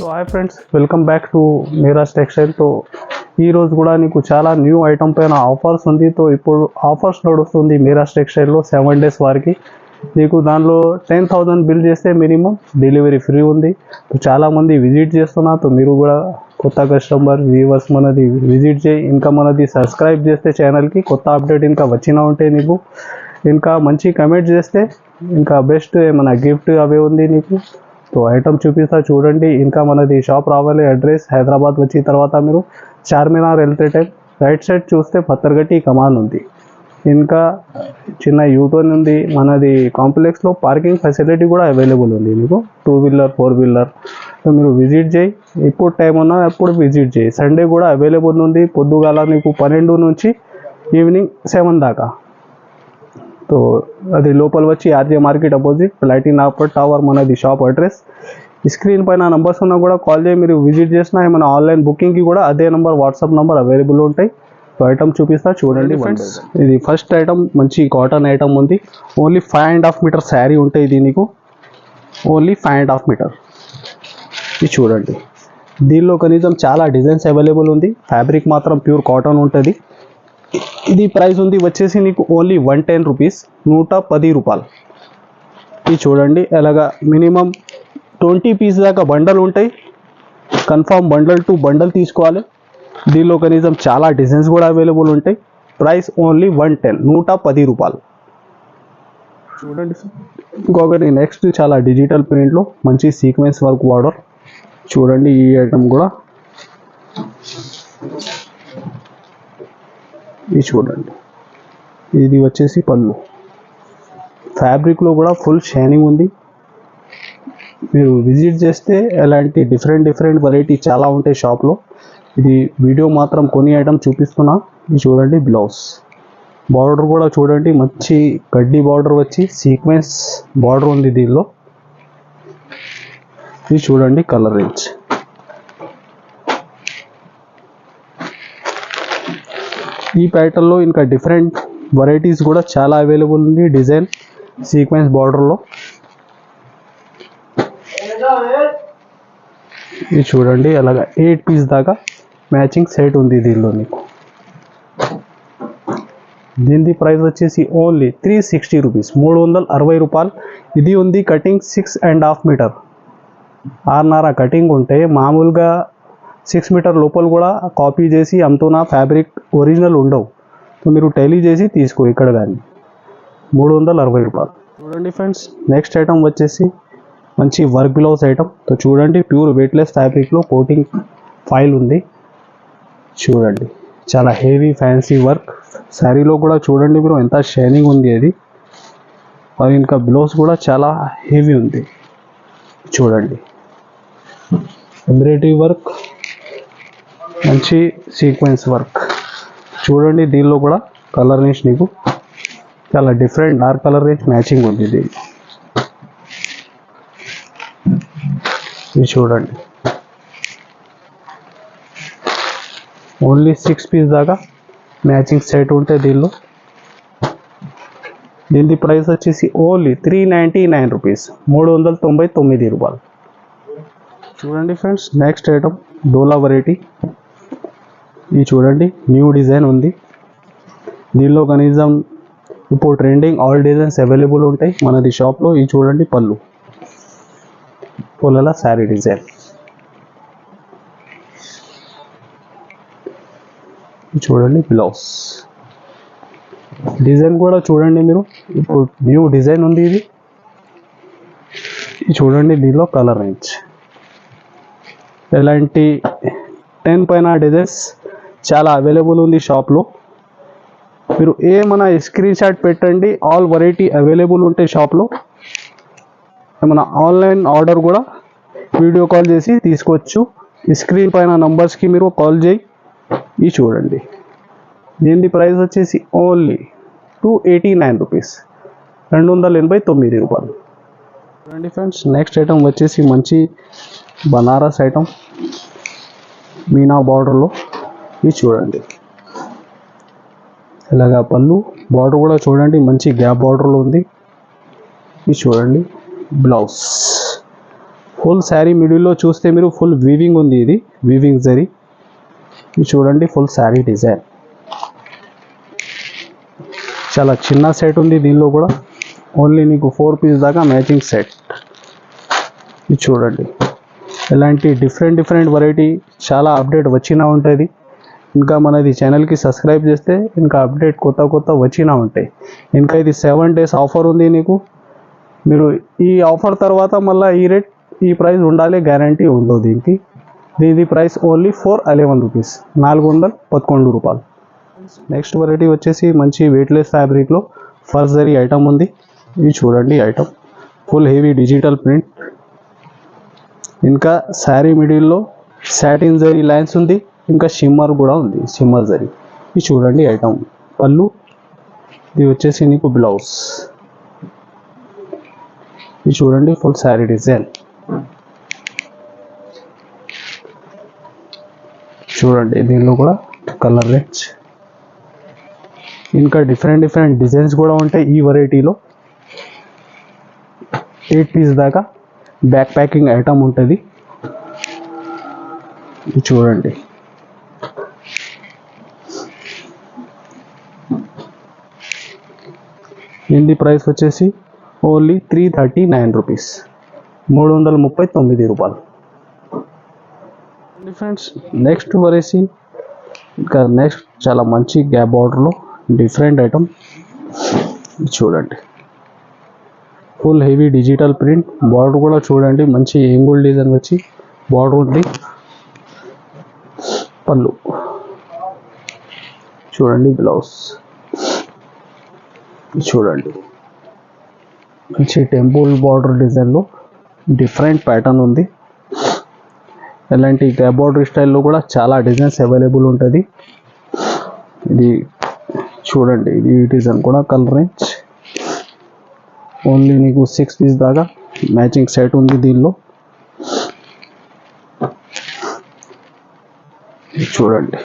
So hi friends welcome back to Miraj టెక్స్టైల్తో ఈరోజు కూడా నీకు చాలా న్యూ ఐటమ్ పైన ఆఫర్స్ ఉంది. తో ఇప్పుడు ఆఫర్స్ నడుస్తుంది మీరాజ్ టెక్స్టైల్లో సెవెన్ డేస్ వారికి. నీకు దానిలో టెన్ థౌజండ్ బిల్ చేస్తే మినిమం డెలివరీ ఫ్రీ ఉంది. చాలామంది విజిట్ చేస్తున్నా మీరు కూడా కొత్త కస్టమర్ వ్యూవర్స్ మనది విజిట్ చేయి. ఇంకా మనది సబ్స్క్రైబ్ చేస్తే ఛానల్కి కొత్త అప్డేట్ ఇంకా వచ్చినా ఉంటే నీకు. ఇంకా మంచి కమెంట్ చేస్తే ఇంకా బెస్ట్ ఏమైనా గిఫ్ట్ అవే ఉంది నీకు. సో ఐటమ్ చూపిస్తా చూడండి. ఇంకా మనది షాప్ రావాలి. అడ్రస్ హైదరాబాద్ వచ్చిన తర్వాత మీరు చార్మినార్ వెళ్తే టైం రైట్ సైడ్ చూస్తే పత్తర్గట్టి కమాన్ ఉంది. ఇంకా చిన్న యూటర్న్ ఉంది. మనది కాంప్లెక్స్లో పార్కింగ్ ఫెసిలిటీ కూడా అవైలబుల్ ఉంది మీకు. Two wheeler four wheeler so మీరు విజిట్ చేయి. ఎప్పుడు టైం ఉన్నా ఎప్పుడు విజిట్ చేయి. సండే కూడా అవైలబుల్ ఉంది. పొద్దుగాల మీకు పన్నెండు నుంచి ఈవినింగ్ సెవెన్ దాకా. సో అది లోపల వచ్చి ఆర్జే మార్కెట్ అపోజిట్ ప్లాటిన్ ఆపర్ టవర్ మనది షాప్ అడ్రస్ స్క్రీన్ పైన నంబర్స్ ఉన్నా కూడా కాల్ చేయి మీరు విజిట్ చేసినా ఏమైనా ఆన్లైన్ బుకింగ్కి కూడా అదే నెంబర్ వాట్సాప్ నెంబర్ అవైలబుల్ ఉంటాయి. సో ఐటమ్ చూపిస్తా చూడండి ఫ్రెండ్స్ ఇది ఫస్ట్ ఐటమ్ మంచి కాటన్ ఐటమ్ ఉంది. Only five and half meter sari ఉంటాయి ఇది నీకు. Only five and half meter ఇది చూడండి. దీనిలో కనీసం చాలా డిజైన్స్ అవైలబుల్ ఉంది. ఫ్యాబ్రిక్ మాత్రం ప్యూర్ కాటన్ ఉంటుంది. ఇది ప్రైస్ ఉంది. వచ్చేసి నీకు ఓన్లీ వన్ టెన్ రూపీస్ నూట పది రూపాయలు. ఇది చూడండి ఎలాగా మినిమం ట్వంటీ పీస్ దాకా బండల్ ఉంటాయి. కన్ఫామ్ బండల్ టు బండల్ తీసుకోవాలి. దీనిలో కనీసం చాలా డిజైన్స్ కూడా అవైలబుల్ ఉంటాయి. ప్రైస్ ఓన్లీ వన్ టెన్ నూట పది రూపాయలు. చూడండి ఇంకొకటి నెక్స్ట్ చాలా డిజిటల్ ప్రింట్లో మంచి సీక్వెన్స్ వర్క్ బార్డర్ చూడండి ఈ ఐటమ్ కూడా. ఇది చూడండి. ఇది వచ్చేసి పళ్ళు. ఫ్యాబ్రిక్లో కూడా ఫుల్ షైనింగ్ ఉంది. మీరు విజిట్ చేస్తే ఎలాంటి డిఫరెంట్ డిఫరెంట్ వెరైటీ చాలా ఉంటాయి షాప్లో ఇది వీడియో మాత్రం కొన్ని ఐటమ్ చూపిస్తున్నా. ఇది చూడండి బ్లౌజ్ బార్డర్ కూడా చూడండి మంచి గడ్డి బార్డర్ వచ్చి సీక్వెన్స్ బార్డర్ ఉంది దీనిలో. ఇది చూడండి కలర్ రేంజ్ ఈ ప్యాటర్న్లో ఇంకా డిఫరెంట్ వెరైటీస్ కూడా చాలా అవైలబుల్ ఉంది డిజైన్ సీక్వెన్స్ బార్డర్లో ఇది చూడండి అలాగా ఎయిట్ పీస్ దాకా మ్యాచింగ్ సెట్ ఉంది దీనిలో మీకు. దీని ప్రైస్ వచ్చేసి ఓన్లీ త్రీ సిక్స్టీ రూపీస్ మూడు వందల అరవై రూపాయలు. ఇది ఉంది cutting six and half meter ఆరున్నర కటింగ్ ఉంటే మామూలుగా సిక్స్ మీటర్ లోపల కూడా కాపీ చేసి అమ్ముతున్న ఫ్యాబ్రిక్ ఒరిజినల్ ఉండవు. సో మీరు టైలీ చేసి తీసుకో ఇక్కడ కానీ మూడు వందల అరవై రూపాయలు. చూడండి ఫ్రెండ్స్ నెక్స్ట్ ఐటమ్ వచ్చేసి మంచి వర్క్ బ్లౌజ్ ఐటమ్ సో చూడండి ప్యూర్ వెయిట్లెస్ ఫ్యాబ్రిక్లో కోటింగ్ ఫైల్ ఉంది. చూడండి చాలా హెవీ ఫ్యాన్సీ వర్క్ శారీలో కూడా చూడండి మీరు ఎంత షైనింగ్ ఉంది అది. మరి ఇంకా బ్లౌజ్ కూడా చాలా హెవీ ఉంది. చూడండి ఎంబ్రాయిడరీ వర్క్ మంచి సీక్వెన్స్ వర్క్ చూడండి దీనిలో కూడా కలర్ రేంజ్ నీకు చాలా different dark colour range matching ఉంది దీన్ని ఇది చూడండి. ఓన్లీ సిక్స్ పీస్ దాకా మ్యాచింగ్ సెట్ ఉంటే దీనిలో. దీని ప్రైస్ వచ్చేసి only three ninety nine rupees మూడు వందల తొంభై తొమ్మిది రూపాయలు. చూడండి ఫ్రెండ్స్ నెక్స్ట్ ఐటమ్ డోలా వెరైటీ ఇది చూడండి. న్యూ డిజైన్ ఉంది. దీనిలో కనీసం ఇప్పుడు ట్రెండింగ్ ఆల్ డిజైన్స్ అవైలబుల్ ఉంటాయి. మనది షాప్లో ఇది చూడండి పళ్ళు. పొలల శారీ డిజైన్ చూడండి బ్లౌజ్ డిజైన్ కూడా చూడండి మీరు. ఇప్పుడు న్యూ డిజైన్ ఉంది ఇది. ఇది చూడండి దీనిలో కలర్ రేంజ్ ఎలాంటి టెన్ పైన డిజైన్స్ చాలా అవైలబుల్ ఉంది షాప్లో మీరు ఏమైనా స్క్రీన్ షాట్ పెట్టండి ఆల్ వెరైటీ అవైలబుల్ ఉంటాయి షాప్లో ఏమైనా ఆన్లైన్ ఆర్డర్ కూడా వీడియో కాల్ చేసి తీసుకోవచ్చు. స్క్రీన్ పైన నంబర్స్కి మీరు కాల్ చేయి. ఇది చూడండి. దీని ప్రైస్ వచ్చేసి only two eighty nine rupees రెండు వందల ఎనభై తొమ్మిది రూపాయలు. చూడండి ఫ్రెండ్స్ నెక్స్ట్ ఐటమ్ వచ్చేసి మంచి బనారస్ ఐటమ్ మీనా బార్డర్లో ఇది చూడండి. ఇలాగా పళ్ళు బార్డర్ కూడా చూడండి మంచి గ్యాప్ బార్డర్లో ఉంది. ఇది చూడండి బ్లౌజ్ ఫుల్ శారీ మిడిల్లో చూస్తే మీరు ఫుల్ వీవింగ్ ఉంది ఇది వీవింగ్ జరీ ఇది చూడండి ఫుల్ శారీ డిజైన్ చాలా చిన్న సెట్ ఉంది దీనిలో కూడా. ఓన్లీ నీకు ఫోర్ పీస్ దాకా మ్యాచింగ్ సెట్ ఇది చూడండి. ఇలాంటి డిఫరెంట్ డిఫరెంట్ వెరైటీ చాలా అప్డేట్ వచ్చినా ఉంటుంది. ఇంకా మనది ఛానల్కి సబ్స్క్రైబ్ చేస్తే ఇంకా అప్డేట్ కొత్త కొత్త వచ్చినా ఉంటాయి. ఇంకా ఇది సెవెన్ డేస్ ఆఫర్ ఉంది నీకు. మీరు ఈ ఆఫర్ తర్వాత మళ్ళీ ఈ రేట్ ఈ ప్రైస్ ఉండాలి గ్యారంటీ ఉండదు దీనికి. దీని price only four eleven rupees నాలుగు వందల పదకొండు రూపాయలు. నెక్స్ట్ వెరైటీ వచ్చేసి మంచి వెయిట్లెస్ ఫ్యాబ్రిక్లో ఫర్జరీ ఐటమ్ ఉంది. ఇది చూడండి item full heavy digital print ఇంకా శారీ మిడిల్లో సాటిన్ జరీ లైన్స్ ఉంది. ఇంకా షిమ్మర్ కూడా ఉంది షిమ్మర్ జరీ. ఇది చూడండి ఐటమ్ పళ్ళు. ఇది వచ్చేసి నీకు బ్లౌజ్ ఇది చూడండి ఫుల్ శారీ డిజైన్ చూడండి దీనిలో కూడా కలర్ రేంజ్ ఇంకా డిఫరెంట్ డిఫరెంట్ డిజైన్స్ కూడా ఉంటాయి ఈ వెరైటీలో ఎయిట్ పీస్ దాకా బ్యాక్ ప్యాకింగ్ ఐటమ్ ఉంటుంది చూడండి. దీని ప్రైస్ వచ్చేసి only three thirty nine rupees మూడు వందల ముప్పై తొమ్మిది రూపాయలు. ఫ్రెండ్స్ నెక్స్ట్ వరేసి ఇంకా నెక్స్ట్ చాలా మంచి గ్యాప్ బార్డర్లో డిఫరెంట్ ఐటమ్ చూడండి. Full heavy digital print border కూడా చూడండి మంచి ఏంగుల్ డిజైన్ వచ్చి బార్డర్ ఉంది. పళ్ళు. చూడండి బ్లౌజ్ చూడండి. మంచి టెంపుల్ బార్డర్ డిజైన్లో డిఫరెంట్ ప్యాటర్న్ ఉంది. ఇలాంటి గ్యాప్ బార్డర్ స్టైల్లో కూడా చాలా డిజైన్స్ అవైలబుల్ ఉంటుంది. ఇది చూడండి ఇది డిజైన్ కూడా కలర్ రేంజ్. ఓన్లీ నీకు సిక్స్ పీస్ దాకా మ్యాచింగ్ సెట్ ఉంది దీనిలో. చూడండి.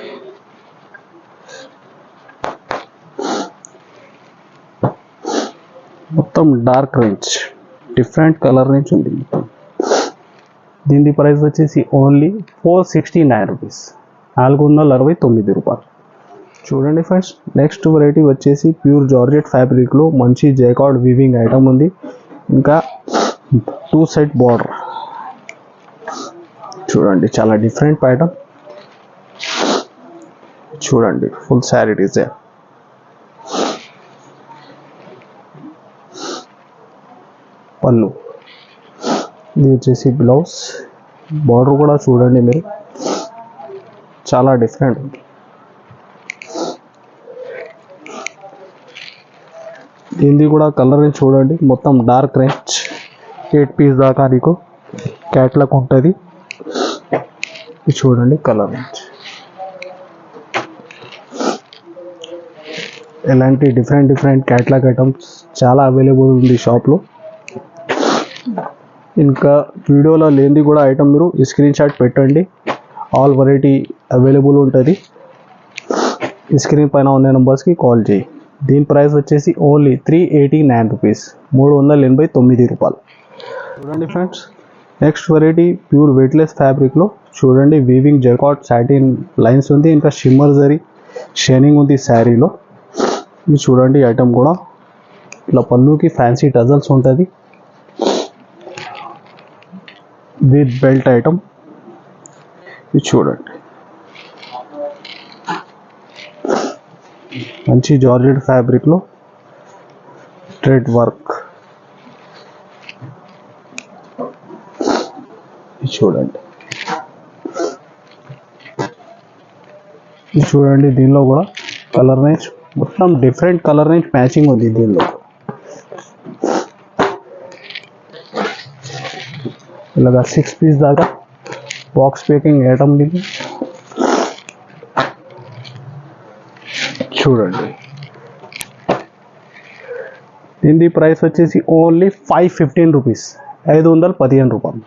మొత్తం dark range different colour range ఉంది. దీని ప్రైస్ వచ్చేసి only four sixty nine rupees. నాలుగు వందల అరవై తొమ్మిది రూపాయలు. చూడండి ఫ్రెండ్స్ నెక్స్ట్ వెరైటీ వచ్చేసి ప్యూర్ జార్జెట్ ఫ్యాబ్రిక్లో మంచి జైకార్డ్ వీవింగ్ ఐటమ్ ఉంది. ఇంకా టూ సైడ్ బార్డర్ చూడండి చాలా డిఫరెంట్ ఐటమ్ చూడండి ఫుల్ శారీ డిజైన్ పళ్ళు ఇది వచ్చేసి బ్లౌజ్. బార్డర్ కూడా చూడండి మీరు. చాలా డిఫరెంట్ ఉంది. దీనిది కూడా కలర్ చూడండి. మొత్తం డార్క్ రేంజ్. ఎయిట్ పీస్ దాకా నీకు క్యాట్లాగ్ ఉంటుంది. ఇది చూడండి కలర్ రేంజ్. ఇలాంటి డిఫరెంట్ డిఫరెంట్ క్యాట్లాగ్ ఐటమ్స్ చాలా అవైలబుల్ ఉంది షాప్లో. ఇంకా వీడియోలో లేనిది కూడా ఐటమ్ మీరు స్క్రీన్ షాట్ పెట్టండి. ఆల్ వెరైటీ అవైలబుల్ ఉంటుంది. ఈ స్క్రీన్ పైన ఉన్న నెంబర్స్కి కాల్ చేయి. దీని ప్రైస్ వచ్చేసి only three eighty nine rupees మూడు వందల ఎనభై తొమ్మిది రూపాయలు. చూడండి friends next variety pure weightless ఫ్యాబ్రిక్లో చూడండి వీవింగ్ జెకాట్ సాటిన్ లైన్స్ ఉంది ఇంకా షిమ్మర్ జరీ షైనింగ్ ఉంది శారీలో ఇది చూడండి ఐటమ్ కూడా. ఇట్లా పళ్ళుకి ఫ్యాన్సీ టజల్స్ ఉంటుంది. With belt item. ఇది చూడండి. మంచి జార్జెట్ ఫ్యాబ్రిక్లో థ్రెడ్ వర్క్. ఇది చూడండి. ఇది చూడండి దీనిలో కూడా కలర్ రేంజ్ మొత్తం డిఫరెంట్ కలర్ రేంజ్ మ్యాచింగ్ ఉంది దీనిలో. ఇలాగా సిక్స్ పీస్ దాకా బాక్స్ ప్యాకింగ్ ఐటమ్ ఇది చూడండి. దీని ప్రైస్ వచ్చేసి ఓన్లీ ఫైవ్ ఫిఫ్టీన్ రూపీస్ ఐదు వందల పదిహేను రూపాయలు.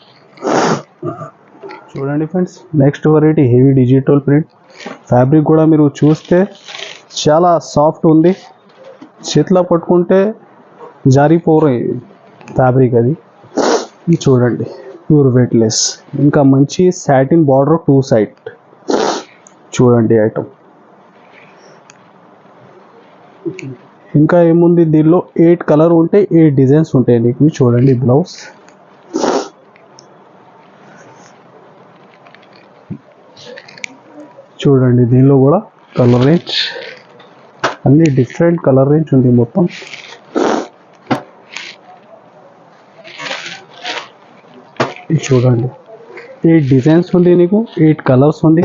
చూడండి friends next variety heavy digital print fabric కూడా మీరు చూస్తే చాలా సాఫ్ట్ ఉంది. చేతిలో పట్టుకుంటే జారిపోరే ఫ్యాబ్రిక్ అది. ఇది చూడండి. Pure weightless. ఇంకా మంచి సాటిన్ బార్డర్ టూ సైడ్. చూడండి ఐటమ్. ఇంకా ఏముంది దీనిలో? ఎయిట్ కలర్ ఉంటే ఎయిట్ డిజైన్స్ ఉంటాయి నీకు. చూడండి బ్లౌజ్. చూడండి దీనిలో కూడా కలర్ రేంజ్. అన్ని డిఫరెంట్ కలర్ రేంజ్ ఉంది మొత్తం. చూడండి. ఎయిట్ డిజైన్స్ ఉంది నీకు ఎయిట్ కలర్స్ ఉంది.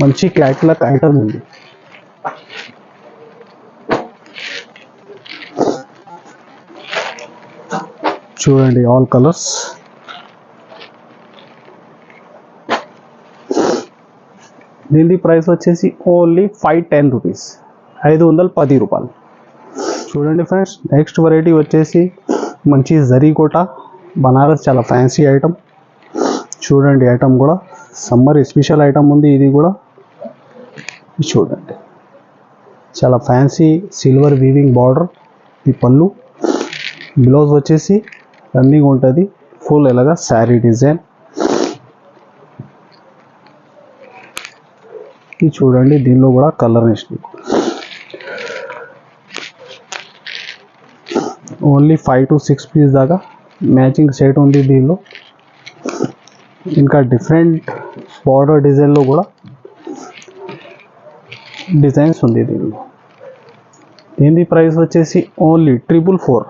మంచి క్యాట్లాక్ ఐటమ్ ఉంది. చూడండి ఆల్ కలర్స్. దీని ప్రైస్ వచ్చేసి ఓన్లీ ఫైవ్ టెన్ రూపీస్. ఐదు వందల పది రూపాయలు. చూడండి ఫ్రెండ్స్ నెక్స్ట్ వెరైటీ వచ్చేసి మంచి జరీకోట బనారస్ చాలా ఫ్యాన్సీ ఐటమ్ చూడండి ఐటమ్ కూడా. సమ్మర్ స్పెషల్ ఐటమ్ ఉంది ఇది కూడా. చూడండి. చాలా ఫ్యాన్సీ సిల్వర్ వీవింగ్ బార్డర్ ఈ పళ్ళు. బ్లౌజ్ వచ్చేసి రన్నింగ్ ఉంటుంది. ఫుల్ ఎలాగా శారీ డిజైన్ ఇది చూడండి దీనిలో కూడా colour next only five to six piece దాకా మ్యాచింగ్ సెట్ ఉంది దీనిలో. ఇంకా డిఫరెంట్ బార్డర్ డిజైన్లో కూడా డిజైన్స్ ఉంది దీనిలో. దీని ప్రైస్ వచ్చేసి only triple four.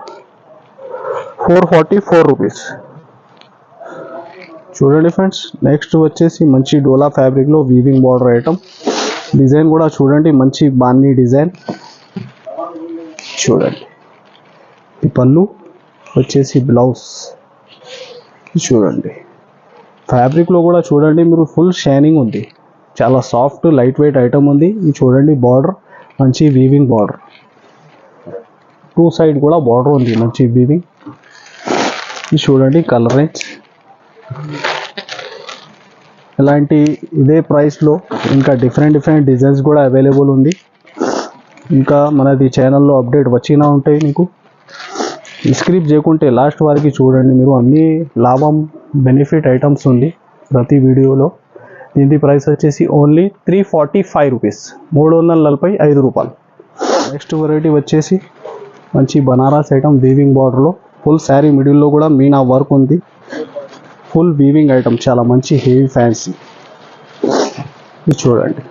Four forty four rupees. చూడండి ఫ్రెండ్స్ నెక్స్ట్ వచ్చేసి మంచి డోలా ఫ్యాబ్రిక్లో వీవింగ్ బార్డర్ ఐటమ్. డిజైన్ కూడా చూడండి మంచి బాన్నీ డిజైన్. చూడండి. ఈ పళ్ళు వచ్చేసి బ్లౌజ్. చూడండి. ఫ్యాబ్రిక్లో కూడా చూడండి మీరు ఫుల్ షైనింగ్ ఉంది. చాలా సాఫ్ట్ లైట్ వెయిట్ ఐటమ్ ఉంది. ఇది చూడండి బార్డర్ మంచి వీవింగ్ బార్డర్. టూ సైడ్ కూడా బార్డర్ ఉంది మంచి వీవింగ్ ఇది చూడండి కలర్ రేంజ్. ఇలాంటి ఇదే ప్రైస్లో ఇంకా డిఫరెంట్ డిఫరెంట్ డిజైన్స్ కూడా అవైలబుల్ ఉంది. ఇంకా మనది ఛానల్లో అప్డేట్ వచ్చినా ఉంటాయి మీకు. స్క్రిప్ట్ చేయకుంటే లాస్ట్ వరకు చూడండి మీరు. అన్ని లాభం బెనిఫిట్ ఐటమ్స్ ఉంది ప్రతి వీడియోలో. దీని ప్రైస్ వచ్చేసి only three forty five rupees. మూడు వందల నలభై ఐదు రూపాయలు. నెక్స్ట్ వెరైటీ వచ్చేసి మంచి బనారస్ ఐటమ్ వీవింగ్ బార్డర్లో ఫుల్ శారీ మిడిల్లో కూడా మీనా వర్క్ ఉంది. ఫుల్ వీవింగ్ ఐటమ్ చాలా మంచి హెవీ ఫ్యాన్సీ. ఇది చూడండి.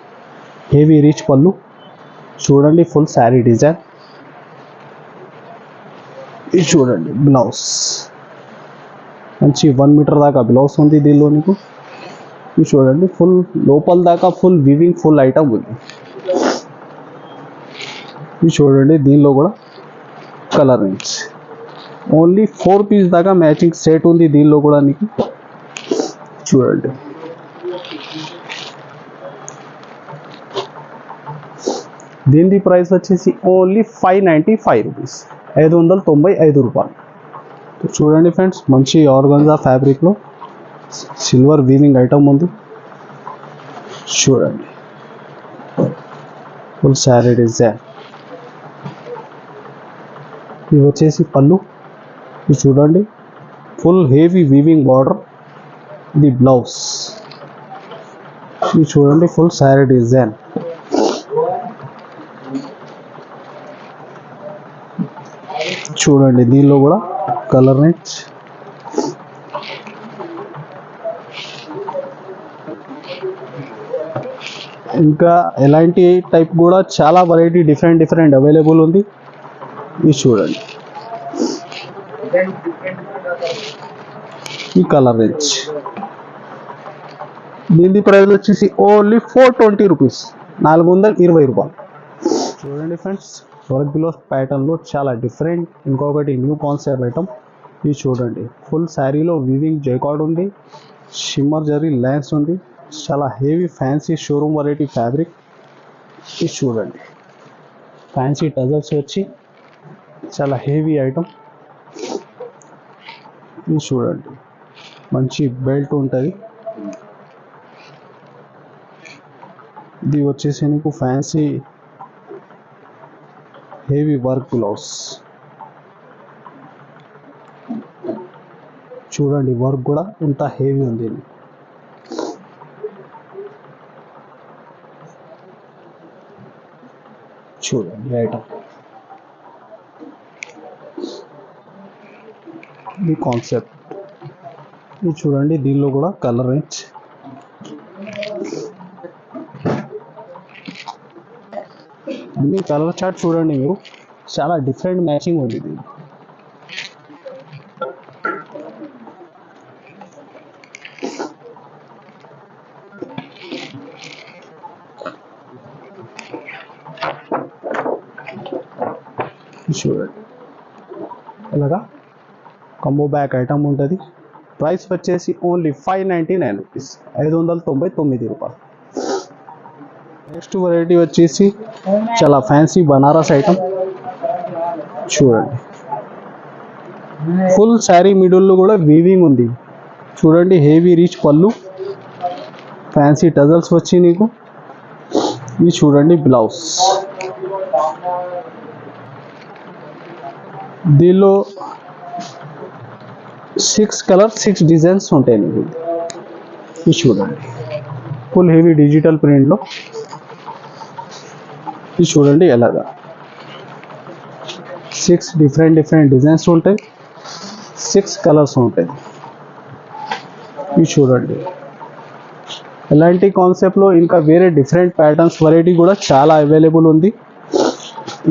Heavy rich pallu. చూడండి ఫుల్ శారీ డిజైన్. ఇది చూడండి బ్లౌజ్ మంచి వన్ మీటర్ దాకా బ్లౌజ్ ఉంది దీనిలో నీకు. ఇది చూడండి ఫుల్ లోపల దాకా ఫుల్ వివింగ్ ఫుల్ ఐటమ్ ఉంది. ఇది చూడండి దీనిలో కూడా colour range only four piece దాకా మ్యాచింగ్ సెట్ ఉంది దీనిలో కూడా నీకు. చూడండి. దీని ప్రైస్ వచ్చేసి only five ninety five rupees ఐదు వందల తొంభై ఐదు రూపాయలు. చూడండి ఫ్రెండ్స్ మంచి ఆర్గన్జా ఫ్యాబ్రిక్లో సిల్వర్ వీవింగ్ ఐటమ్ ఉంది. చూడండి. ఫుల్ శారీ డిజైన్ ఇది వచ్చేసి పళ్ళు. ఇది చూడండి. ఫుల్ హెవీ వీవింగ్ బార్డర్ ఇది బ్లౌజ్ ఇది చూడండి ఫుల్ శారీ డిజైన్ చూడండి దీనిలో కూడా కలర్ నెట్స్ ఇంకా ఎలాంటి టైప్ కూడా చాలా వెరైటీ డిఫరెంట్ డిఫరెంట్ అవైలబుల్ ఉంది. ఇది చూడండి. ఈ కలర్ రేంజ్ దీని ప్రైస్ వచ్చేసి ఓన్లీ ఫోర్ ట్వంటీ రూపీస్ నాలుగు వందల ఇరవై రూపాయలు. చూడండి ఫ్రెండ్స్ వర్క్ బిలోస్ ప్యాటర్న్లో చాలా డిఫరెంట్ ఇంకొకటి న్యూ కాన్సెప్ట్ ఐటమ్. ఇది చూడండి. ఫుల్ శారీలో వివింగ్ జైకాడ్ ఉంది. షిమ్మర్ జరీ లైన్స్ ఉంది. చాలా heavy fancy showroom variety fabric. ఇది చూడండి. ఫ్యాన్సీ టజల్స్ వచ్చి చాలా హెవీ ఐటమ్. ఇది చూడండి. మంచి బెల్ట్ ఉంటుంది. ఇది వచ్చేసి నీకు ఫ్యాన్సీ హెవీ వర్క్ బ్లౌజ్ చూడండి వర్క్ కూడా ఎంత హెవీ ఉంది. చూడండి ఐటమ్ ఈ కాన్సెప్ట్. ఇది చూడండి దీనిలో కూడా కలర్ రేంజ్. మీ కలర్ చార్ట్ చూడండి మీరు. చాలా డిఫరెంట్ మ్యాచింగ్ ఉంది ఇది. చూడండి. ఇలాగా కంబో బ్యాక్ ఐటమ్ ఉంటుంది. ప్రైస్ వచ్చేసి only five ninety nine rupees ఐదు వందల తొంభై తొమ్మిది రూపాయలు. నెక్స్ట్ వెరైటీ వచ్చేసి చాలా ఫ్యాన్సీ బనారస్ ఐటమ్ చూడండి. ఫుల్ శారీ మిడిల్లో కూడా వీవింగ్ ఉంది. చూడండి హెవీ రీచ్ పళ్ళు. ఫ్యాన్సీ టజల్స్ వచ్చి నీకు. ఇది చూడండి బ్లౌజ్ దీనిలో సిక్స్ కలర్ సిక్స్ డిజైన్స్ ఉంటాయి నీకు. ఇది చూడండి. ఫుల్ హెవీ డిజిటల్ ప్రింట్లో ఇది చూడండి ఎలాగా. సిక్స్ డిఫరెంట్ డిఫరెంట్ డిజైన్స్ ఉంటాయి. సిక్స్ కలర్స్ ఉంటాయి. ఇవి చూడండి. ఇలాంటి కాన్సెప్ట్లో ఇంకా వేరే డిఫరెంట్ ప్యాటర్న్స్ వెరైటీ కూడా చాలా అవైలబుల్ ఉంది.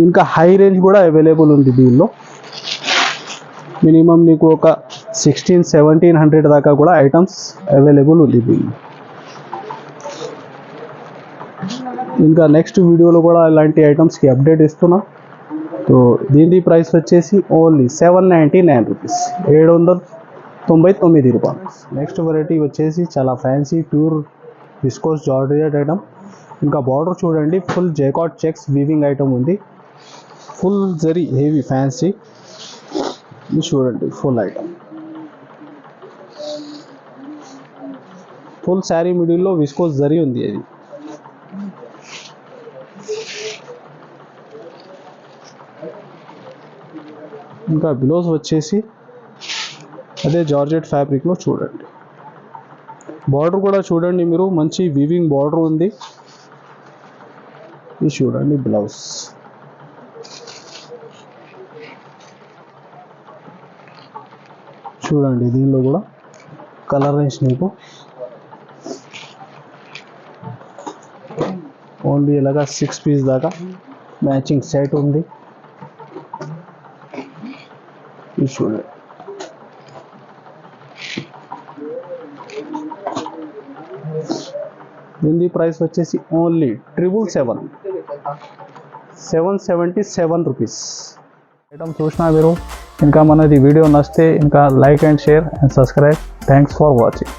ఇంకా హై రేంజ్ కూడా అవైలబుల్ ఉంది దీనిలో. మినిమం నీకు ఒక సిక్స్టీన్ సెవెంటీన్ హండ్రెడ్ దాకా కూడా ఐటమ్స్ అవైలబుల్ ఉంది దీనిలో. ఇంకా నెక్స్ట్ వీడియోలో కూడా ఇలాంటి ఐటమ్స్కి అప్డేట్ ఇస్తున్నా. సో దీని ప్రైస్ వచ్చేసి only seven ninety nine rupees ఏడు వందల తొంభై తొమ్మిది రూపాయలు నెక్స్ట్ వెరైటీ వచ్చేసి చాలా fancy pure viscose georgette item ఇంకా బార్డర్ చూడండి full jacquard checks weaving item ఉంది. ఫుల్ జరీ హెవీ ఫ్యాన్సీ చూడండి ఫుల్ ఐటమ్ ఫుల్ శారీ మిడిల్లో విస్కోస్ జరీ ఉంది అది. ఇంకా బిలోస్ వచ్చేసి అదే జార్జెట్ ఫ్యాబ్రిక్లో చూడండి. బార్డర్ కూడా చూడండి మీరు మంచి వీవింగ్ బార్డర్ ఉంది. ఇది చూడండి బ్లౌజ్. చూడండి దీనిలో కూడా కలర్ రేంజ్ నీకు ఓన్లీ ఇలాగా సిక్స్ పీస్ దాకా మ్యాచింగ్ సెట్ ఉంది. ఇది దీని ప్రైస్ వచ్చేసి only triple seven seven seventy seven rupees item చూసినా మీరు. ఇంకా మనది వీడియో నచ్చితే ఇంకా like and share and subscribe thanks for watching